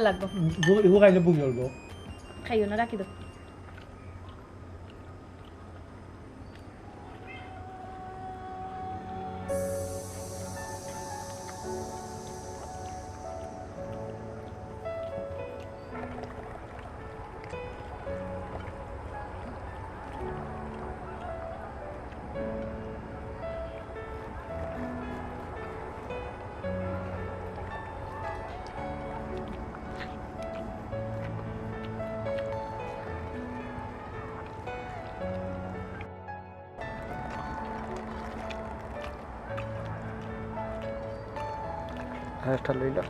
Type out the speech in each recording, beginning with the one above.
লাগবো খাইলে বুক জ্বলবো খাইও না রাখি দাও হ্যাঁ লইলা।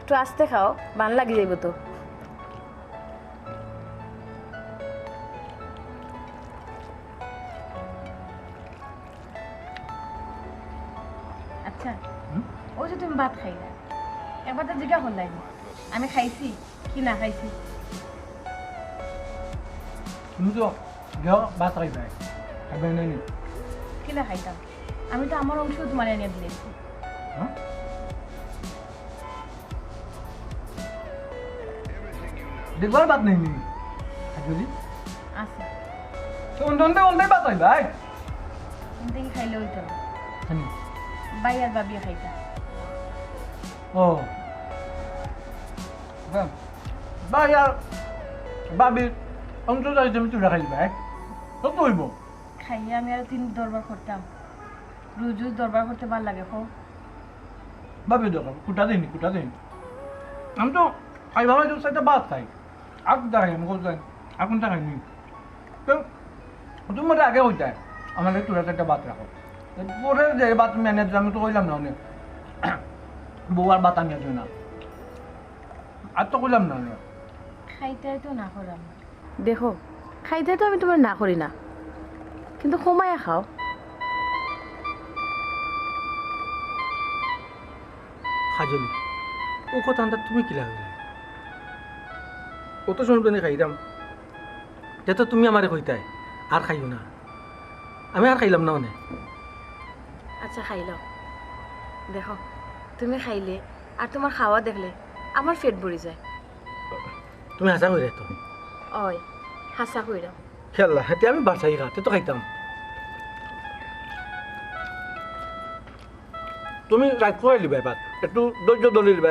একটু আস্তে খাও বান লাগি যাইব তো। আচ্ছা ও যে তুমি ভাত খাই না একবার তো জিজ্ঞা হল আমি খাইছি কি না খাইছি? তুমি তো ভাত খাইবা খাইবা নাই কি না খাইতাম? আমি তো আমার অংশ তোমার এনে দিয়েছি। হ্যাঁ? দেখবার ভাত নাই নি। খাইলি আছে। তো অন্য অন্য অন্য ভাত খাইবা তুমি দেখি খাইলে হইতো? খানি বাই আর বাবিয়ে খাইতা। ও। হ্যাঁ। বা ইয়ার বাবির অংশ যাই তুমি তুলা খাইবা তো কইব খাইয়ে আমি আর তিন দরবার করতাম। রোজ দরবার করতে ভালো লাগে খো বাবি দরকার কুটা দিন কুটা দিন আমি তো খাই ভালো ভাত খাই। আগ দেখাই আমি কোথায় এখন দেখাই নি। তো তুমি আগে হইতায় আমাদের তুলা সাইডে ভাত রাখো পরে যে ভাত ম্যানেজ আমি তো কইলাম না? অনেক বউ আর ভাত আনিয়া না আর তো কইলাম না? অনেক খাইতে তো না করাম দেখো খাইতে তো আমি তোমার না করি না। কিন্তু কমায়া খাও। খাজলি ও কথা তুমি কি লাগবে ও তো শুনতে খাইতাম তে তো তুমি আমারে কইতাই আর খাইও না। আমি আর খাইলাম না মানে। আচ্ছা খাই লও। দেখো তুমি খাইলে আর তোমার খাওয়া দেখলে আমার পেট ভরি যায়। তুমি হাসা কইরে তো। ওই হাসা কইরাম খেলা হেতে আমি বাড়ছাই খা তে খাইতাম। তুমি রাত খুৱাই দিবা একটু ধৈর্য দলি দিবা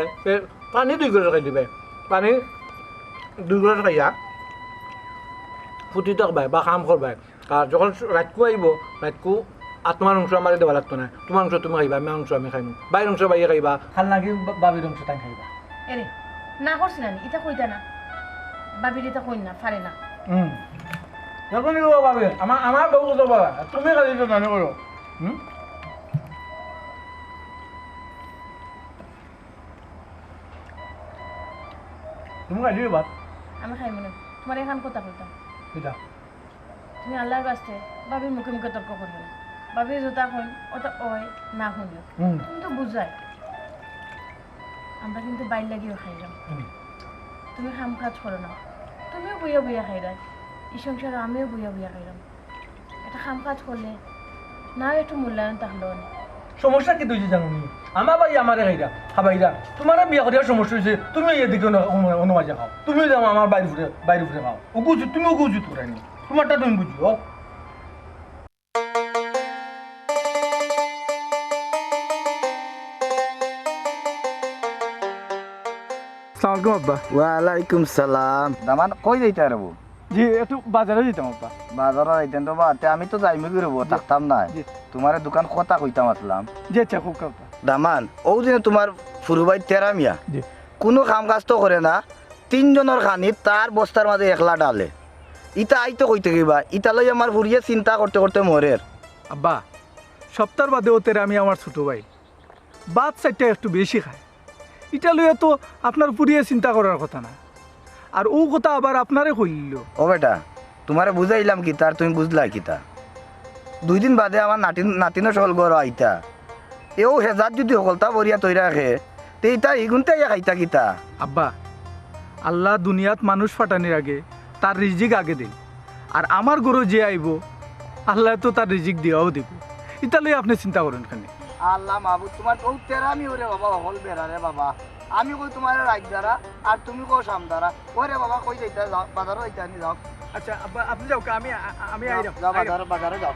পানী দুই গিলাচ খাই দিবা পানী দুই গিলাচ খাইয়া ফুটি থাকবা বা কাম আর যখন রাতকু আইব রাতকু আর তোমার অংশ আমার দেওয়া লাগতো না তোমার অংশ তুমি খাইবা আমার অংশ আমি খাইম। বাইর অংশ বাইরে খাইবা। খাল লাগি বাবির অংশ তাই খাইবা। এরে না করছি না এটা কইতা না? বাবির এটা কই না পারে না? হুম যখন নিব পাবে আমার আমার বউ কত আর তুমি খালি তো জানো করো হুম তুমি খাই দিবি ভাত। আমি খাই মনে। তোমার এখান কথা কিটা তুমি আল্লাহর বাস্তে বাবির মুখে মুখে তর্ক করবে না। বাবির জোতা কইন ওটা ওই না তুমি তো বুঝাই। আমরা কিন্তু বাইর খাইলাম হুম। তুমি খাম কাজ করো না। তুমিও বইয়া বইয়া খাইরাই এই সংসারে আমিও বুয়া বইয়া খাইলাম এটা খাম কাজ করলে না একটু মূল্যায়ন তাহলেও না সমস্যা কি তুই জানো নি? আমার ভাই আমারে খাইরা তোমার বিয়া করিয়া সমস্যা হয়েছে তুমি এদিকে অনুমাজে খাও। তুমি যাও আমার বাইরে ফুটে বাইরে ফুটে খাও। ও বুঝি তুমি ওকে উচিত করে নি তোমারটা তুমি বুঝিও সালামালাইকুম আব্বা। ওয়ালাইকুম সালাম। দামান কই যাইতে আরবো জি একটু বাজারে যেতাম আব্বা। বাজার আইতেন তো বা আমি তো যাইমি করব থাকতাম না জি। তোমার দোকান কথা কইতাম আসলাম জি আচ্ছা খুব কথা দামান ও দিনে তোমার ফুরুবাই তেরামিয়া কোনো কাম কাজ তো করে না তিনজনের খানি তার বস্তার মাঝে একলা ডালে। ইটা আইতো কইতে গিবা ইটা লই আমার ফুরিয়ে চিন্তা করতে করতে মরের। আব্বা সপ্তাহ বাদে ওতের আমি আমার ছোটো ভাই। বাদ সাইডটা একটু বেশি খায়। এটা লইয়া তো আপনার পুরিয়ে চিন্তা করার কথা না। আর ও কথা আবার আপনারে কইল। ও বেটা তোমারে বুঝাইলাম কি তার তুমি বুঝলা কিতা দুই দিন বাদে আমার নাতিন নাতিনো সকল গড় আইতা। এও হেজাত যদি সকলতা বরিয়া তৈরা রাখে তে ইটা ইগুনতে ইয়া খাইতা কিতা। আব্বা আল্লাহ দুনিয়াত মানুষ ফাটানির আগে তার রিজিক আগে দিন আর আমার গরু যে আইব আল্লাহ তো তার রিজিক দিয়াও দিব। এটা লইয়া আপনি চিন্তা করেন খানি আল্লাহ মাহবুব তোমার ও তেরামি ওরে বাবা হল বেড়া রে বাবা। আমি কই তোমার রাইট দ্বারা আর তুমি কো সাম দ্বারা ওরে বাবা কই যাইতা যাও বাজারও যাইতা নি যাও আচ্ছা আপনি যাও আমি আমি যাও, যাও বাজারে বাজারে যাও।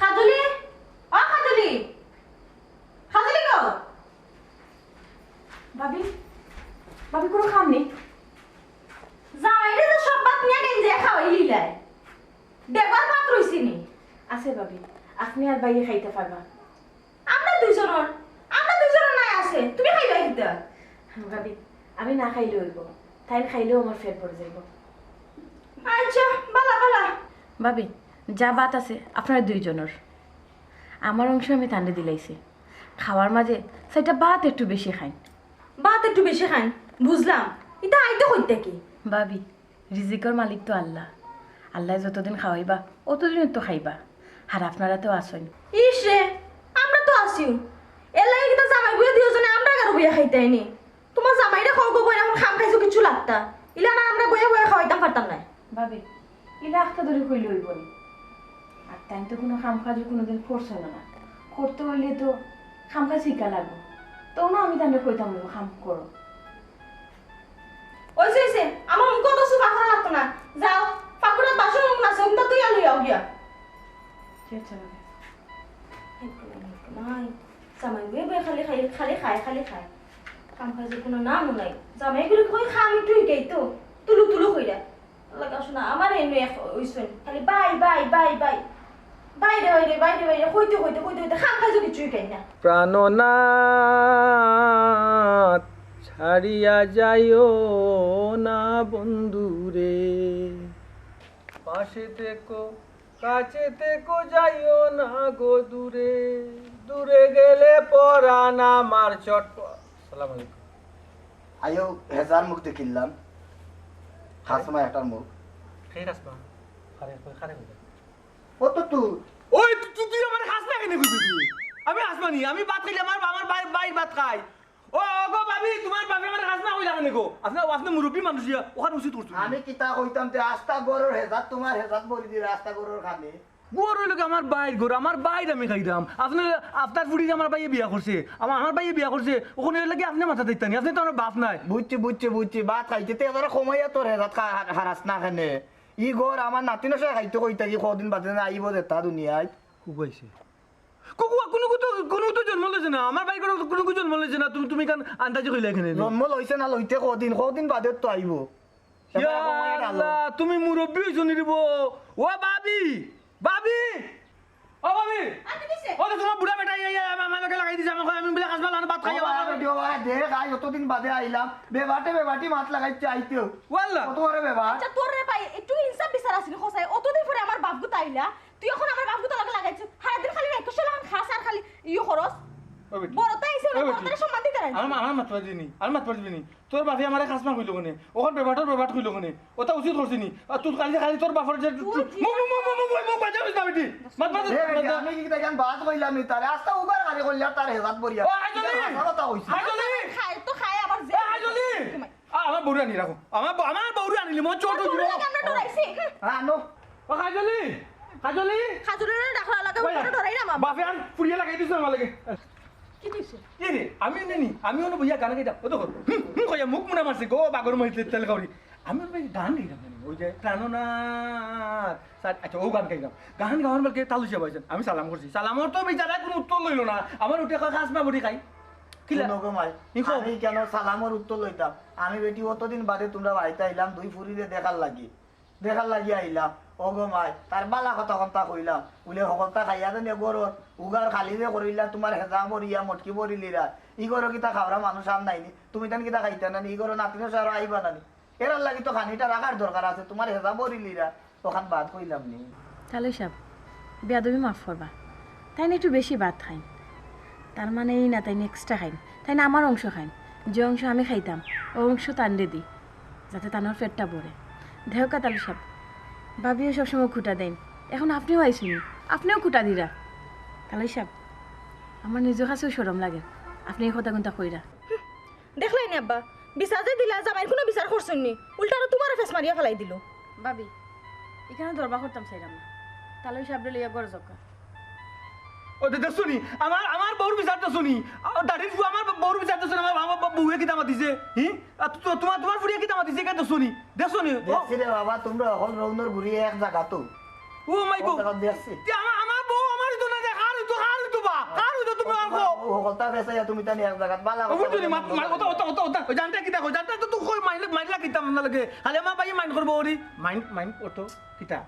খাজুলি অ খাজুলি খাজুলি গো। ভাবি ভাবি কোনো খাম নেই। জামাইরে তো সব বাত নিয়ে গেঞ্জে খাওয়াই লিলাই দেখবার পাত্র হইছিনি আছে ভাবি আপনি আর বাইরে খাইতে পারবা। আমরা দুইজনের আমরা দুইজনের নাই আছে তুমি খাইবা ভাবি আমি না খাইলেও হইব। তাই খাইলেও আমার ফেট পড়ে যাইব। আচ্ছা বালা বালা। ভাবি যা বাত আছে আপনার দুইজনের। আমার অংশ আমি তান্ডে দিলাইছি। খাওয়ার মাঝে সেটা ভাত একটু বেশি খাই বাত একটু বেশি খান বুঝলাম। এটা আইতে কইতে কি? ভাবি রিজিকর মালিক তো আল্লাহ। আল্লাহ যতদিন খাওয়াইবা অতদিন তো খাইবা। আর আপনারা তো আসেন ইস রে আমরা তো আসিও এর লাগে কিন্তু জামাই বুয়ে দিওজনে আমরা কারও বুয়ে খাইতে আইনি। তোমার জামাইরে খাও গো এখন খাম খাইছো কিছু লাগতা। ইলা না আমরা বয়ে বয়ে খাওয়াইতাম পারতাম না। ভাবি ইলা আখটা ধরে কইলে হইব আর তাই তো কোনো খাম কাজ কোনোদিন করছে না। করতে হইলে তো খাম কাজ শিখা লাগবো। তো না আমি তাহলে কইতাম খাম করো। ওইসে ওইসে আমার মুখ তো সুফা করা লাগতো না। যাও পাকুড়া বাসন মুখ না সঙ্গটা তুই আলু যাও গিয়া। জামাই খালি খাই খালি খায় খালি খায় কাম কাজের কোনো নামও নাই। জামাই গুলো কই খা আমি তুই তো। তুলু তুলু কইরা লাগা শোনা, আমার এনে ওইসেন। খালি বাই বাই বাই বাই। খাম না। প্রাণনাথ, ছাড়িয়া যাইও না বন্ধুরে পাশে থেকো, কাছে থেকো, যাইও না গো দূরে। দূরে গেলে পরাণ আমার চট সালাম আলাইকুম। আইও হেজার মুখ দেখিলাম হাসমা একটার মুখ। ফের আসবা খারে খারে ও তো তুই। ওই তুই তুই আমার খাস কেন কইবি তুই? আমি আসমানি আমি ভাত খাইলে আমার আমার বাই বাই ভাত খাই ও গো ভাবি তোমার বাপে আমার খাস না কইলা কেন গো? আপনি আপনি মুরব্বী মানুষ ইয়া ওখানে উচিত করছ আমি কিতা কইতাম তে আস্তা গরুর হেজাত তোমার হেজাত বলি দি রাস্তা গরুর খানে। গোর হইল কি আমার বাইর গোর আমার বাইর আমি খাইতাম। আপনি আপনার ফুড়ি আমার বাইয়ে বিয়া করছে আমার আমার বাইয়ে বিয়া করছে ওখানে কি আপনি মাথা দিতেন আপনি তো আমার বাপ নাই। বুঝছি বুঝছি বুঝছি ভাত খাইতে তে এবার সময় তোর হেজাত খা- হারাস না খানে। ই গর আমার নাতি নসে খাইতে কইতা কি কদিন বাদে আইব দেতা দুনিয়ায় কুকুয়াইছে কুকুয়া কোনো তো কোনো তো জন্ম লেছে না? আমার বাইক কোনো জন্ম লেছে না? তুমি তুমি কান আন্দাজে কইলা এখানে জন্ম লইছে না লইতে কদিন কদিন বাদে তো। আল্লাহ, তুমি মুরব্বী হইছো নি রিব ও বাবি! বাবি! ও বাবি! আচ্ছা ও তো তোমার বুড়া বেটা ইয়া আমার লগে লাগাই দিছে আমাকে আমি বলে কাজবা লান ভাত খাই ও বাবা, রেডিও বাবা, দেখ আই অতদিন বাদে আইলাম বেবাটে বেবাটি মাত লাগাইতে আইতেও ওয়াল্লা কত করে বেবা আচ্ছা তোর ভাই একটু ইনসাফ বিচার আছিল খসাই অতদিন পরে আমার বাপ গুতা আইলা তুই এখন আমার বাপ গুতা লাগে লাগাইছ। খালি রাইকো এখন খাস আর খালি। ইয়ো খরচ বড় তাই আইছে ও বেটি। বড় সম্মান দিতে রাখি আমার আমার মাত পারবি নি আমার মাত পারবি নি তোর বাপে আমার খাসমা কইলো কোনে? ওখান বেবাটর বেবাট কইলো কোনে? ওটা উচিত করছিস নি। আর তুই কালি খালি তোর বাপর যে মু মু মু মু মু মু বাজা না বেটি? মাত মাত দেখ, এই যে আমি কি দেখেন বাদ কইলাম নি? তারে আস্তা উবার গাড়ি করলে তার হেজাত বরিয়া ও আইজলি কথা কইছি। তো খায় আবার যে এ আইজলি আমার বউরে আনি রাখো। আমার আমার বউরে আনিলি মই হইব লাগে আমরা ডরাইছি হ্যাঁ নো ও কাজলি কাজলি খাজুরের ডাকলা লাগা উপরে ডরাই না বাপে আন পুড়িয়ে লাগাই দিছ আমার লাগে। কি আমি নেনি আমি বইয়া গান গাইতাম ও তো কইয়া মুখ মুনা মারছে গো বাগর মহিতে তেল কাউরি। আমি ওর ভাই গান গাইতাম ওই যে প্রাণনাথ। সার- আচ্ছা ও গান গাইতাম গান গাওয়ার বলকে তালু পাইছেন আমি সালাম করছি। সালামর তো বেচারা কোনো উত্তর লইল না। আমার উঠে কয় খাস না বডি খাই। আমি কেন সালামর উত্তর লইতাম? আমি বেটি অতদিন বাদে তোমরা বাড়িতে আইলাম দুই ফুরিরে দেখার লাগি। দেখার লাগি আইলাম ও গো মাই তার বালা কথা কথা কইলাম বলে সকলতা খাইয়া দেন গরর উগার খালি যে করিলা তোমার হেজা মরিয়া মটকি মরিলিরা ই গরো কিতা খাওয়া মানুষ আর নাইনি। তুমি তেন কিতা খাইতা নানি। ই গরো নাতিনো সার আইবা নানি। এরার লাগি তো খানিটা রাখার দরকার আছে? তোমার হেজা মরিলিরা ওখান বাদ কইলাম নি। তাহলে সব বেয়াদবি মাফ করবা তাই না একটু বেশি ভাত খাইন। তার মানে এই না তাই এক্সট্রা খাইন। তাই না আমার অংশ খাইন। যে অংশ আমি খাইতাম ও অংশ তান্ডে দিই যাতে তানোর পেটটা ভরে দেহকা তাহলে সব ভাবিও সবসময় খুঁটা দেন এখন আপনিও আইসুনি আপনিও খুঁটা দিরা। কালাই সাহেব আমার নিজের কাছেও সরম লাগে। আপনি এই কথা কোনটা কইরা। দেখলাই নি আব্বা বিচার যে দিলা জামাই কোনো বিচার করছেন নি। উল্টা আরও তোমার ফেস মারিয়া ফেলাই দিল। ভাবি এখানে দরবার করতাম চাইলাম না তাহলে সাহেব লইয়া গড় জকা। ও ও তো দেখছ আমার আমার বউর বিচার দেখছ নি দাঁড়িয়ে আমার বউর বিচার দেখছ নি আমার আমার বউয়ে কি দামা দিছে হি? তোমার তোমার ফুরিয়ে কি দামা দিছে কে দেখছ নি দেখছ নি দেখছি রে বাবা তোমরা অকল রৌনর ঘুরিয়ে এক জায়গা তো ও মাই বউ। দেখছি। আমার আমার বউ আমার তো না দেখ আর তো আর তো বা? আর তো তুমি আর কো সকলটা বেসাইয়া তুমি তানি এক জায়গাত বালা ও বুঝছ নি মা মা ওটা ওটা ওটা ওটা ওই জানতে কি দেখো জানতে তো তুই কই মাইলে মাইলা কিতা লাগে হালে মা বাই মাইন্ড করব ওরি মাইন্ড মাইন্ড কিতা।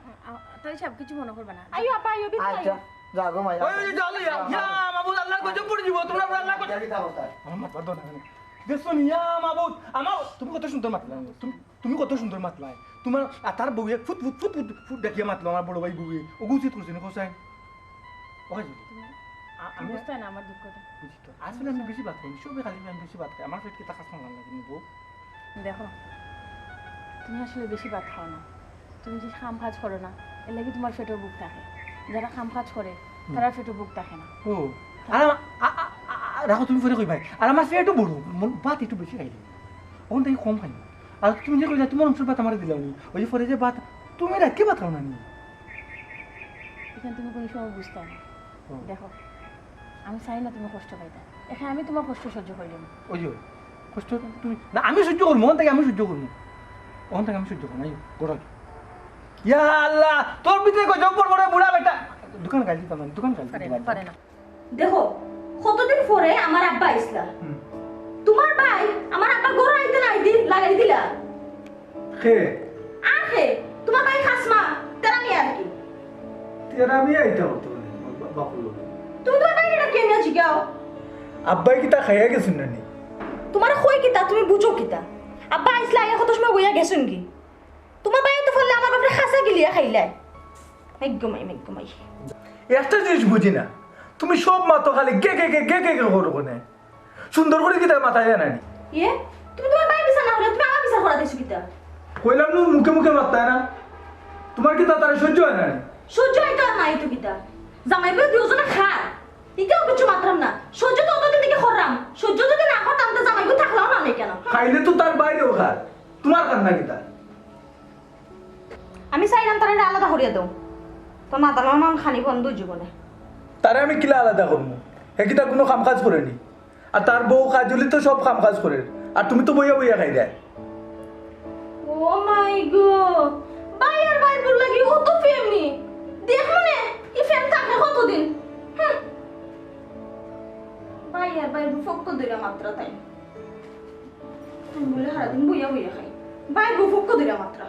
তাই সব কিছু মনে করবে না। আইও আপা আইও বিত আচ্ছা যা গো মাইয়া ওই ওই জালে ইয়া ইয়া মাবুদ আল্লাহর গজব পড়ে যাব তোমরা আল্লাহ গজব আমার মাত বাদ না। দেখছ ইয়া মাবুদ আমার তুমি কত সুন্দর মাতলা তুমি তুমি কত সুন্দর মাতলা। তোমার আর তার বউয়ে ফুট ফুট ফুট ফুট ফুট দেখিয়ে মাতলো আমার বড় ভাই বউয়ে। ও গুছিত করছে না কোসাই ওই আমি আমার দুঃখটা। আসলে আমি বেশি ভাত খাই সবে খালি আমি বেশি ভাত খাই। আমার পেট কি টাকা সামলাম না কিন্তু দেখো তুমি আসলে বেশি ভাত খাও না। তুমি যে খাম কাজ করো না এর লাগি তোমার পেটে বুক থাকে। যারা খাম কাজ করে তারা পেটে বুক থাকে না। ও আর রাখো তুমি ফোনে কই ভাই আর আমার পেটও বড় ভাত একটু বেশি খাইলি। ওখান থেকে কম খাই আর তুমি যে কইলা তোমার অংশের ভাত আমার দিলাম ওই যে পরে যে ভাত তুমি রাখকে ভাত খাও না? এখানে তুমি কোনো সময় বুঝতে না। দেখো আমি চাই না তুমি কষ্ট পাইতা। এখানে আমি তোমার কষ্ট সহ্য করে দেবো ওই যে কষ্ট তুমি না আমি সহ্য করব ওখান থেকে আমি সহ্য করব। ওখান থেকে আমি সহ্য করব না গোড়া। ইয়া আল্লাহ তোর ভিতরে গজব পড়ব রে বুড়া বেটা? দোকান গাইলি দিতাম দোকান না দিতাম পারে না। দেখো কতদিন পরে আমার আব্বা আইসলা হুম। তোমার ভাই আমার আব্বা গরু আইতে না আইতে লাগাই দিলা? খে আখে তোমার ভাই খাসমা তেরামি আর কি। তেরা আমি আইতা হতো বাপুর তুমি তোমার ভাই এটা কেমন জিগাও? আব্বাই কি তা খাইয়া গেছেন না নি তোমার কই কিতা? তুমি বুঝো কিতা? আব্বা আইসলা আইয়া কত সময় বইয়া গেছেন কি? তো আমার গিলিয়া খাইলাই। মেঘমাই মেঘমাই একটা জিনিস বুঝি না। তুমি সব মাতো খালি গে গে গে গে গে গে করো কোনে? সুন্দর করে মাথায় ইয়ে তুমি তোমার ভাই বিচার না হলে তুমি আমার বিচার করা দিছো কিতা কইলাম নু মুখে মুখে মারতায় না। তোমার কি তা তার সহ্য হয় না সহ্য আর নাই তো কিতা জামাই বলে দুজনে কিছু মাত্রাম না। সহ্য তো অতদিন থেকে সহ্য যদি না করতাম তো জামাই থাকলাম না কেন? খাইলে তো তার বাইরেও খায়। তোমার কান্না কি তা আমি চাইলাম তারা আলাদা করিয়া দাও। তো না তার মান খানি বন্ধ জীবনে তারে আমি কিলা আলাদা করব হে কি তার কোনো কাম কাজ করেনি আর তার বউ কাজলি তো সব কাম কাজ করে আর তুমি তো বইয়া বইয়া খাই দেয়। ও মাই গড ভাই আর ভাই বল লাগি ও তো ফেমনি দেখ মানে ই ফেম থাকে কতদিন। ভাই আর ভাই ফক্ক দিলা মাত্রা তাই। আমি বলে সারাদিন বইয়া বইয়া খাই। ভাই বউ ফক্ক দিলা মাত্রা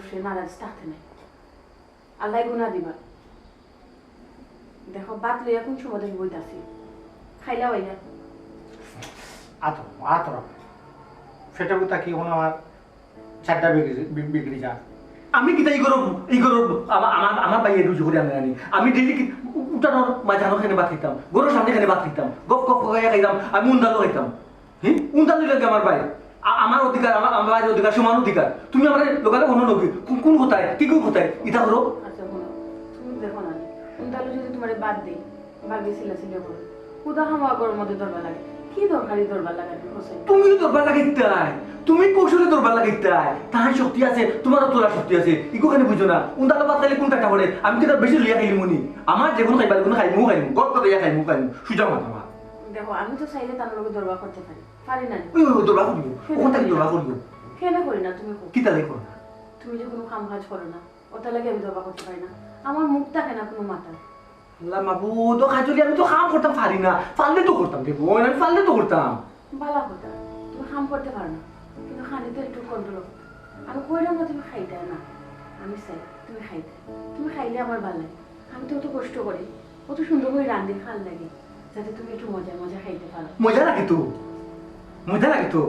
উপরে নারাজ থাকতে নেই আল্লাহ গুণা দিবা দেখো বাত লইয়া কোন সময় বইতাছি খাইলা হইলা আতর আতর সেটা বুতা কি হলো আমার চারটা বিক্রি বিক্রি যা আমি কিতা ই করব ই করব আমার আমার আমার বাইয়ে রুজি করে আনে আনি আমি ডেইলি কি উঠানোর মাঝানো খানে খাইতাম গরুর সামনে খানে ভাত খাইতাম গপ গপ খাইয়া খাইতাম আমি উন্দালো খাইতাম হ্যাঁ উন্দালো লাগে আমার ভাই আ- আমার অধিকার আমার আমার অধিকার সমান অধিকার। তুমি আমার লোকালে অন্য নবী কোন কোন কোথায়? কি কোন কোথায়? ইটা করো আচ্ছা তুমি দেখো না। তাহলে যদি তোমার বাদ দিই বাদ করো কুদা গরম মধ্যে দরবার লাগে। কি দরকারি দরবার হোসেন। তুমি দরবার লাগাইতাই তুমি কৌশলে দরবার লাগাইতাই তাহার শক্তি আছে তোমারও তোলার শক্তি আছে। ইকো খানে বুঝো না। উন্দালো খাইলে কোন কাটা পড়ে আমি তার বেশি লিয়া খাইলি মনি আমার যে কোনো খাইবার কোনো খাইমু খাইমু। করে ইয়া খাইমু খাইমু। সুজা মাথা দেখো আমি তো চাইলে তার লগে দরবার করতে পারি। পারি না ওই ওই দরবার করিও ওখান থেকে দরবার করিও কেন করি না? তুমি কো। তা দেখো না তুমি যে কোনো কাম কাজ করো না। ওটা লাগে আমি দরবার করতে পারি না? আমার মুখ থাকে না কোনো মাথা। আল্লাহ মাবুদ ও খাজলি আমি তো কাম করতাম পারি না। পারলে তো করতাম দেখো আমি পারলে তো করতাম। বালা কথা। তুমি কাম করতে পারো না। কিন্তু খানি তো একটু কন্ট্রোল আমি কইলাম না তুমি খাইতে না? আমি চাই তুমি খাইতে। তুমি খাইলে আমার ভালো লাগে। আমি তো অত কষ্ট করি। অত সুন্দর করে রান্ধি খাল লাগে। যাতে তুমি একটু মজা মজা খাইতে পারো। মজা লাগে তো। মজা লাগে তো।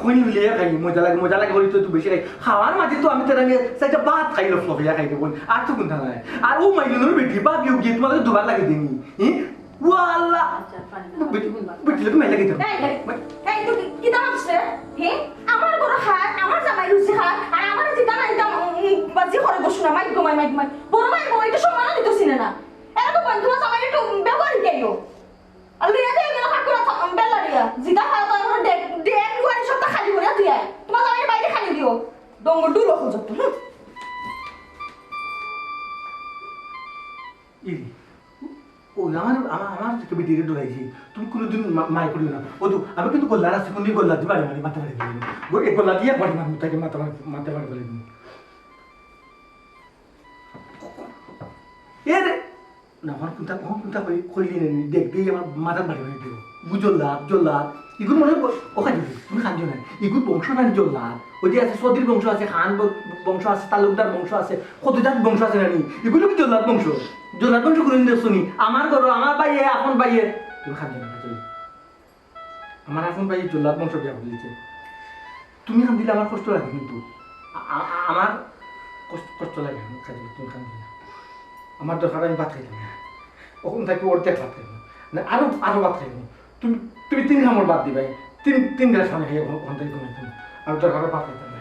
খুনি মিলে খাই মজা লাগে মজা লাগে তো একটু বেশি খাই। খাওয়ার মাঝে তো আমি তারা সাইডটা ভাত খাই লোক ফিয়া খাই দেবো আর তো কোনটা নাই। আর ও মাইলনের বেটি বা বিউ গিয়ে তোমাকে দুবার লাগে দিনি। আল্লাহ আচ্ছা বেটি লোক মেলে গেতে এই কি দাম আছে? হে? আমার বড় খায় আমার জামাই রুচি খায় আর আমার যেটা না এটা বাজি করে বসু না মাইক মাই মাইক মাই বড় মাই বই এটা সম্মান দিতেছি না এরা তো তোমার জামাই একটু দিয়া করে দিয়া। কোনোদিন মাই করিও না ও তো আমি কিন্তু গোল্লার আছে, কোনদিন গোল্লা দিবা মারি মাথা মারি দিবি এই গোল্লা দিয়ে বাড়ি মাথা মারি মাথা মারি এ না আমার কোনটা কোনটা কই কইলি নে দেখ দিয়ে আমার মাথা মারি মারি দিব। বুজল্লা জল্লা ইগুলো মনে হয় ও খাই দিবি তুমি খান না ইগুলো বংশ না জল্লা ওই যে আছে সদির বংশ আছে, খান বংশ আছে, তালুকদার বংশ আছে কতজাত বংশ আছে নানি এগুলো কি জল্লাদ বংশ? জল্লাদ বংশ কোনদিন দেখছনি? আমার ঘর আমার বাইয়ে, আপন বাইয়ে। তুমি না আমার বাইয়ে জল্লাদ বংশ বিয়া তুমি খান দিলে আমার কষ্ট লাগে কিন্তু। আমার কষ্ট লাগে তুমি খান দিলে। না। আমার দরকার আমি ভাত খাইতাম না ওখান থেকে অর্ধেক ভাত খাইব না আরও আরও ভাত খাইব তুমি তুমি তিন খামর ভাত দিবাই। তিন তিন গ্লাস পানি খাই ওখান থেকে ঘুমাইতাম আর দরকার ভাত খাইতাম না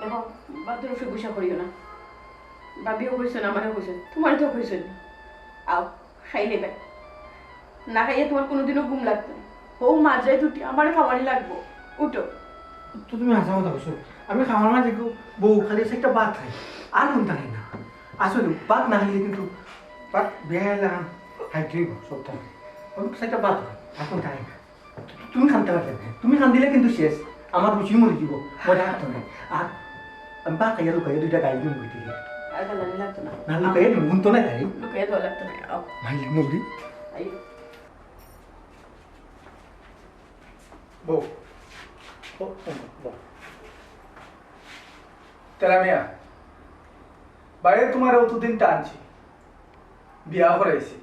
দেখো বাদুর ওষুধ গুসা করিও না। বাবিও আমারও কইছেন তোমার তো কইছেন আও খাই নেবে না খাইয়ে তোমার কোনোদিনও ঘুম লাগতো না। ও মাঝরাই দুটি আমার খাওয়ারই লাগবো। উঠো। তো তুমি হাসা কথা বলছো। আমি খাওয়ার মাঝে বউ খালি একটা ভাত খাই আর কোনটা খাই না? আসলে ভাত না খাইলে কিন্তু ভাত বেলা সব থাকে আমি সেটা ভাত খাই আর কোনটা খাই না? তুমি খানতে পারলে তুমি খান দিলে কিন্তু শেষ। আমার রুচি মরে দিব মজা থাকতো না আর আমি ভাত খাইয়া লুকাইয়া দুইটা গাই দিন বইতে আর গালানি লাগতো না। না লুকাইয়া দিন উন তো না খাই। লুকাইয়া দেওয়া লাগতো না। ভাই নদী আই বউ তেরা মিয়া বাইরে তোমার অতদিন টানছি। বিয়া করাইছি।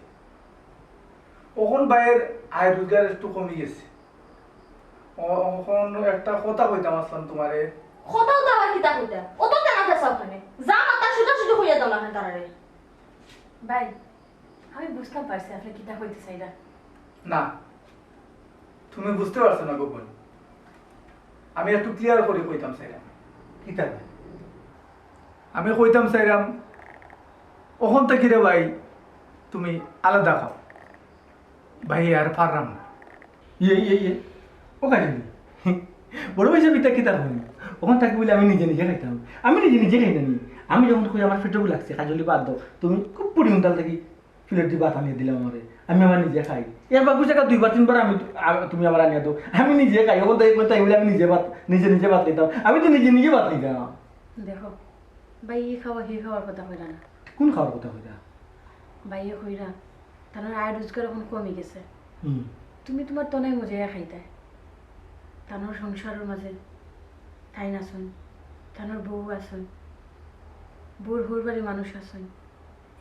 ওখন বাইরের আয় রোজগার একটু কমে গেছে। ওখন একটা কথা কইতাম আসলাম তোমারে। কোথাও তো আবার কিতা কইতা অত টানা ফেসা ওখানে। যা মাথা সুটা সুটা হইয়া দাও না তারারে। ভাই আমি বুঝতে পারছি আপনি কিতা কইতে চাইরা। না। তুমি বুঝতে পারছ না গোপন। আমি একটু ক্লিয়ার করে কইতাম সাইরাম। কি থাকবে আমি কইতাম সাইরাম ওখান থেকে রে ভাই তুমি আলাদা খাও ভাই আর পারলাম না। ইয়ে ইয়ে ইয়ে ও খাইনি বড় পয়সা পিতা কি তার হয়নি ওখান থাকি বলে আমি নিজে নিজে খাইতাম। আমি নিজে নিজে খাইতাম আমি যখন খুঁজে আমার পেটেও লাগছে কাজলি বাদ দাও। তুমি খুব পরিমতাল থাকি প্লেট দিয়ে ভাত আনিয়ে দিলাম আমারে। আমি আমার নিজে খাই। এর বাবু জায়গা দুইবার তিনবার আমি তুমি আমার আনিয়ে দাও। আমি নিজে খাই থেকে তাই বলে আমি নিজে ভাত নিজে নিজে ভাত খাইতাম আমি তো নিজে নিজে ভাত খাইতাম দেখো ভাই ই খাওয়া হি খাওয়ার কথা কইরা না কোন খাওয়ার কথা হইতা ভাইয়ে কইরা তার আয় রোজগার এখন কমে গেছে। তুমি তোমার তনাই মজাইয়া খাইতে তানোর সংসারের মাঝে ঠাইন আসুন তানোর বউ আসুন বউর হুর বাড়ির মানুষ আসুন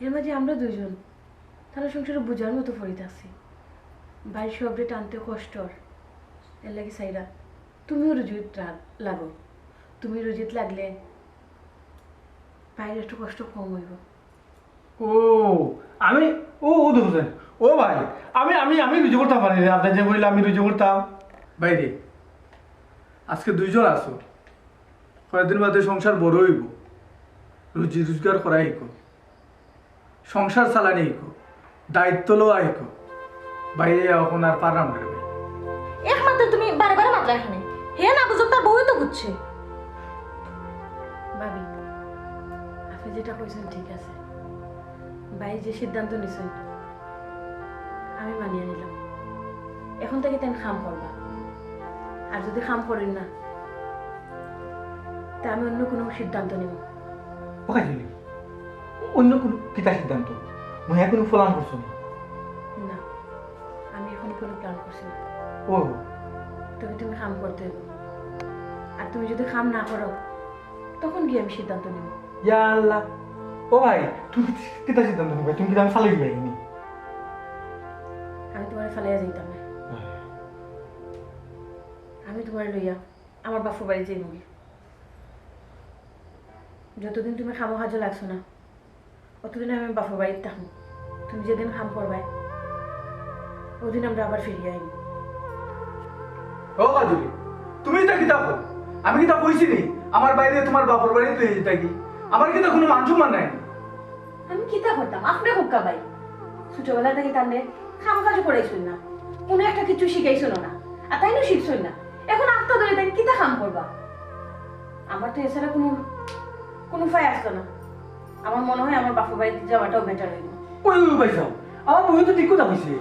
এর মাঝে আমরা দুইজন। তারা সংসারে বোঝার মতো ফরিতে আছি। বাড়ির সবরে টানতে কষ্টর এর লাগে সাইরা তুমিও রুজিত লাগো। তুমি রুজিত লাগলে বাইরে একটু কষ্ট কম হইব। ও আমি ও ও দেখছেন ও ভাই আমি আমি আমি রুজু করতাম পারি আপনি যে বললে আমি রুজু করতাম। বাইরে আজকে দুইজন আছো। কয়েকদিন বাদে সংসার বড় হইব। রুজি রোজগার করা শিখো সংসার চালানি দায়িত্ব লওয়া বাইরে এখন আর পারলাম না রে ভাই। একমাত্র তুমি বারে বারে মাতলা এখানে। হে না বুঝুক তার বউই তো বুঝছে। ভাবি আপনি যেটা কইছেন ঠিক আছে। ভাই যে সিদ্ধান্ত নিছেন আমি মানিয়ে নিলাম। এখন থেকে তেন খাম করবা। আর যদি খাম করেন না তা আমি অন্য কোনো সিদ্ধান্ত নেব। ও খাইলি অন্য কোনো কিতা সিদ্ধান্ত? মহিয়া কোনো ফলান করছ না? কোনো প্ল্যান করছি না। ও। তবে তুমি খাম করতে। আর তুমি যদি খাম না করো তখন গিয়ে আমি সিদ্ধান্ত নেব। ইয়া আল্লাহ। ও ভাই তুমি কিতা সিদ্ধান্ত নিবে? তুমি কিতা আমি ফালাই দিবে আমি তোমার ফেলাইয়া যাইতাম না। আমি তোমার লইয়া আমার বাপুর বাড়ি যাই মুগি যতদিন তুমি খামো হাজো লাগছো না অতদিন আমি বাপুর বাড়িতে থাকব। তুমি যেদিন খাম করবাই ওদিন আমরা আবার ফিরিয়ে আইব ও কাজুরি তুমি এটা কিতা কর আমি কিতা কইছি নি আমার বাইরে তোমার বাপর বাড়ি তুই যেটা কি আমার কিতা কোনো মান সম্মান নাই? আমি কিতা করতাম? আপনি হুক্কা ভাই। ছোটবেলা থেকে তার খাম কাজ করাইছুন না। কোনো একটা কিছু শিখাইছিল না। আর তাই না শিখছুন না। এখন আত্মা ধরে তাই কিতা খাম করবা? আমার তো এছাড়া কোনো কোনো উপায় আসতো না। আমার মনে হয় আমার বাপা বাড়িতে যাওয়াটাও বেটার হইব ওই ওই ভাই সাহেব আমার বই তো ঠিক কথা কইছে।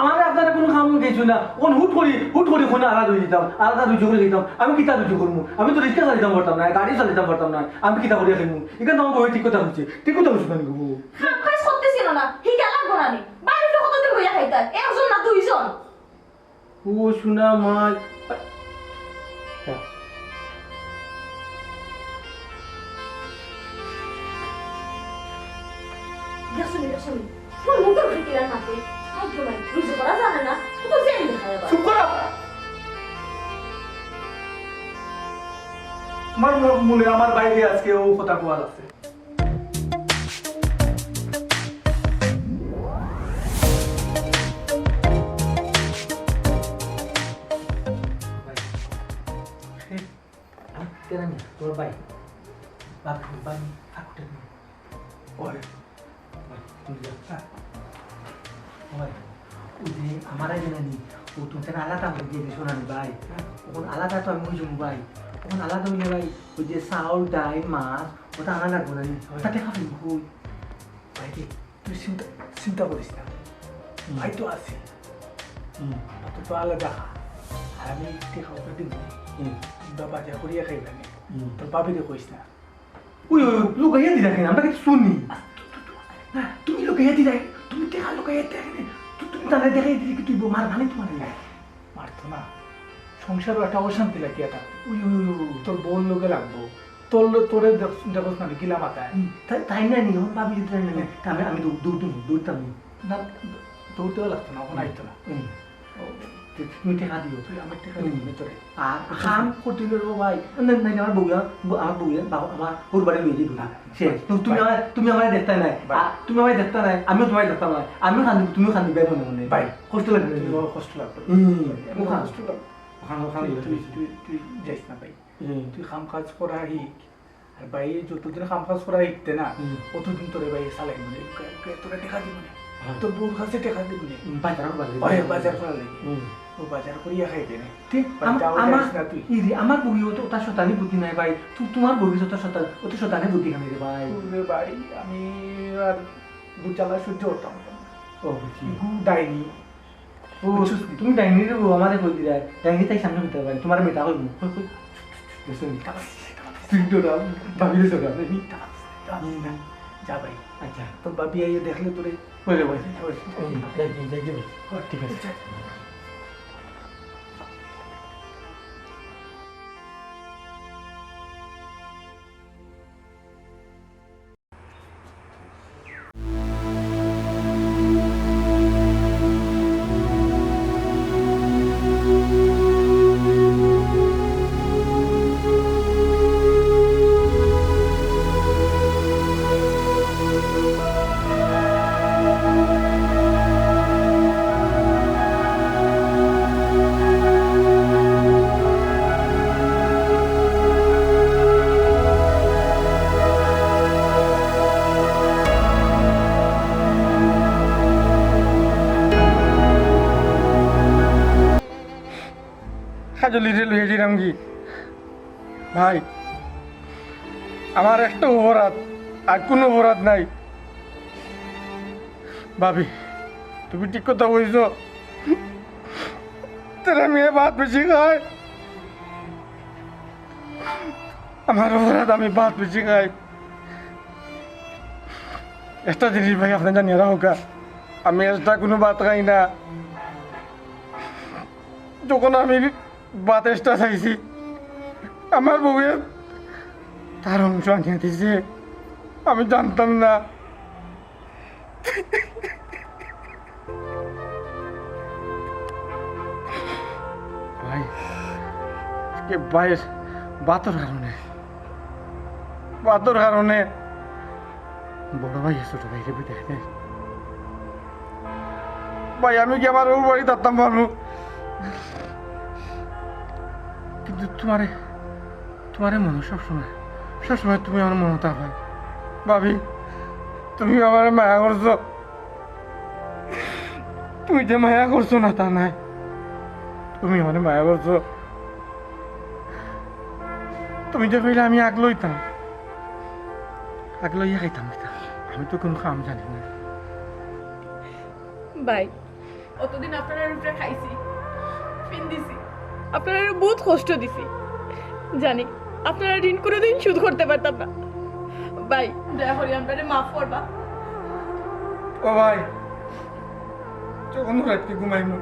আমার আপনারা কোনো কাম গেছো না। কোন হুট করি হুট করি কোনে আলাদা হয়ে যেতাম আলাদা দুজো করে যেতাম। আমি কিতা দুজো করব আমি তো রিক্সা চালিতাম পারতাম না গাড়ি চালিতাম পারতাম না আমি কিতা করিয়া খেলব এখানে তো আমার বই ঠিক কথা কইছে ঠিক কথা কইছো আমি গো। খাম খাই না। হিকা লাগবো না নি কতদিন বইয়া খাইতা একজন না দুইজন? ও শোনা মাই। দেখছুনি দেখছুনি তোর মুখে উঠে কিলার মাতে আই জমাই বুঝতে পারা জানে না। তো জেনে দেখা চুপ করো। তোমার ম- মনে আমার বাইরে আজকে ও কথা কোয়ার আছে তোর ভাই। বাপ ভাই ঠাকুর ওই হয় আমার আগে নানি ও তুমি তাহলে আলাদা হয়ে গিয়ে দিছো নানি ভাই। ওখানে আলাদা তো আমি বুঝুম ভাই। ওখানে আলাদা হইলে ভাই। ওই যে চাউল ডাইল মাছ ওটা আনা লাগবো নানি তাতে খাবি? কই? ভাইটি তুই চিন্তা চিন্তা করিস না। ভাই তো আছে। তুই তো আলাদা। খা আর আমি টেকা ওকে দিব বা বাজার করিয়া খাইবা নি তোর বাবিরে কইস না। ওই ওই লুকাইয়া দি রাখেন আমরা কিছু শুনি। না তুমি লুকাইয়া দি রাখেন তুমি দেখা লুকাইয়া দি রাখেন তুমি তাহলে দেখে দিলি তুই মার মানে তোমার মারতো না। সংসারও একটা অশান্তি লাগে এটা উই ওই তোর বোন লোকে লাগবো। তোর তোরে দেখ- দেখোস না গিলা মাথায়। তাই- তাই না নি? আমার ভাবি তাই না। আমি আমি দৌড় দৌড় দৌড়তাম। নি দৌড়তেও লাগতো না ওখানে আইতো না। তুমি টেকা দিও তুই আমার টেকা দিবি ভিতরে। আর কাম করতে হলে ও ভাই না না না, আমার বউয়া আমার বউয়া বাবা আমার ওর বাড়ি লইয়ে দিবি সে তুমি আমার তুমি আমার দেখতে নাই। তুমি আমার দেখতে নাই আমিও তোমার নাই। আমিও তুমিও মনে মনে। ভাই। কষ্ট লাগবে তুই কষ্ট লাগবে। হুম। আমার ওখান- কষ্ট লাগবে। ওখান- ওখান তুই- তুই তুই তুই যাইস না ভাই। তুই কাম কাজ করা আর ভাই যতদিন কাম কাজ করা শিখতে না। অতদিন তোরে ভাই চালাই মানে। তোরা টেকা দিব না হ্যাঁ। তোর বউর কাছে টেকা দিব না হুম, বাজার বাজার করা লাগে। বাজার করিয়া খাইবে না ঠিক আমার তো ওটা শতানি বুদ্ধি নাই ভাই। তু তোমার বউই তো শতান ও তো শতানি বুদ্ধি খানে রে ভাই। ভাই আমি আর দুচালা সহ্য করতাম না। ও বুঝছি গু ডাইনি। ও তুমি ডাইনি রে আমারে কই দিরা ডাইনি তাই সামনে হইতে পারে। তোমার মেটা কই দেখুন তো না ভাবিলে সব না। যা ভাই। আচ্ছা। তোর বাবি আইয়ে দেখলে তোরে যাই যাই ঠিক আছে। খাজলিরে লইয়ে দিলাম কি? ভাই, আমার একটা অপরাধ, আর কোনো অপরাধ নাই। ভাবি, তুমি ঠিক কথা বলছ তোরা মেয়ে ভাত বেশি খায় আমার অপরাধ আমি ভাত বেশি খাই। একটা জিনিস ভাই আপনার জানিয়ে রাখা আমি একটা কোনো ভাত খাই না। যখন আমি এক্সট্রা চাইছি। আমার বউয়ের তার অংশ আনিয়ে দিছে। আমি জানতাম না। ভাই, আজকে ভাইয়ের বাতর কারণে বাতর কারণে বড় ভাই ছোট ভাইকে বিদায় দেয় ভাই, আমি কি আমার ও বাড়ি থাকতাম পারব তোমারে তোমারে মনে সবসময়। সবসময় তুমি আমার মমতা ভাই ভাবি, তুমি আমার মায়া করছ। তুমি যে মায়া করছ না তা নাই তুমি আমার মায়া করছ। তুমি যে কইলে আমি আগ লইতাম, আগ লইয়া খাইতাম আমি তো কোনো কাম জানি না। ভাই, অতদিন আপনারা উপরে খাইছি। আপনারা বহুত কষ্ট দিছি। জানি, আপনারা ঋণ করে দিন সুদ করতে পারতাম না। ভাই, দয়া করে আপনারা মাফ করবা। ও ভাই যখন রাতকে ঘুমাইমু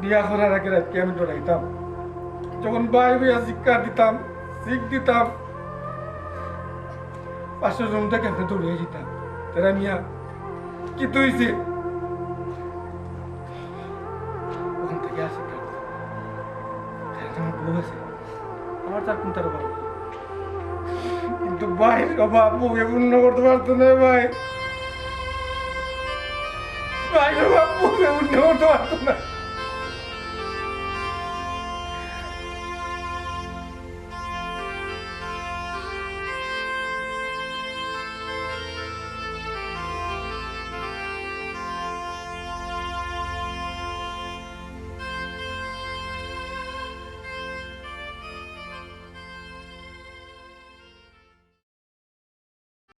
বিয়া করার আগে রাতকে আমি ডরাইতাম। যখন ভাই ভাইয়া শিক্ষা দিতাম, শিখ দিতাম, পাশের রুম থেকে আপনি দৌড়িয়ে যেতাম। তারা মিয়া, কি তুইছে আমার তার কোনটার অভাব নেই। কিন্তু ভাই অভাব বউকে পূর্ণ করতে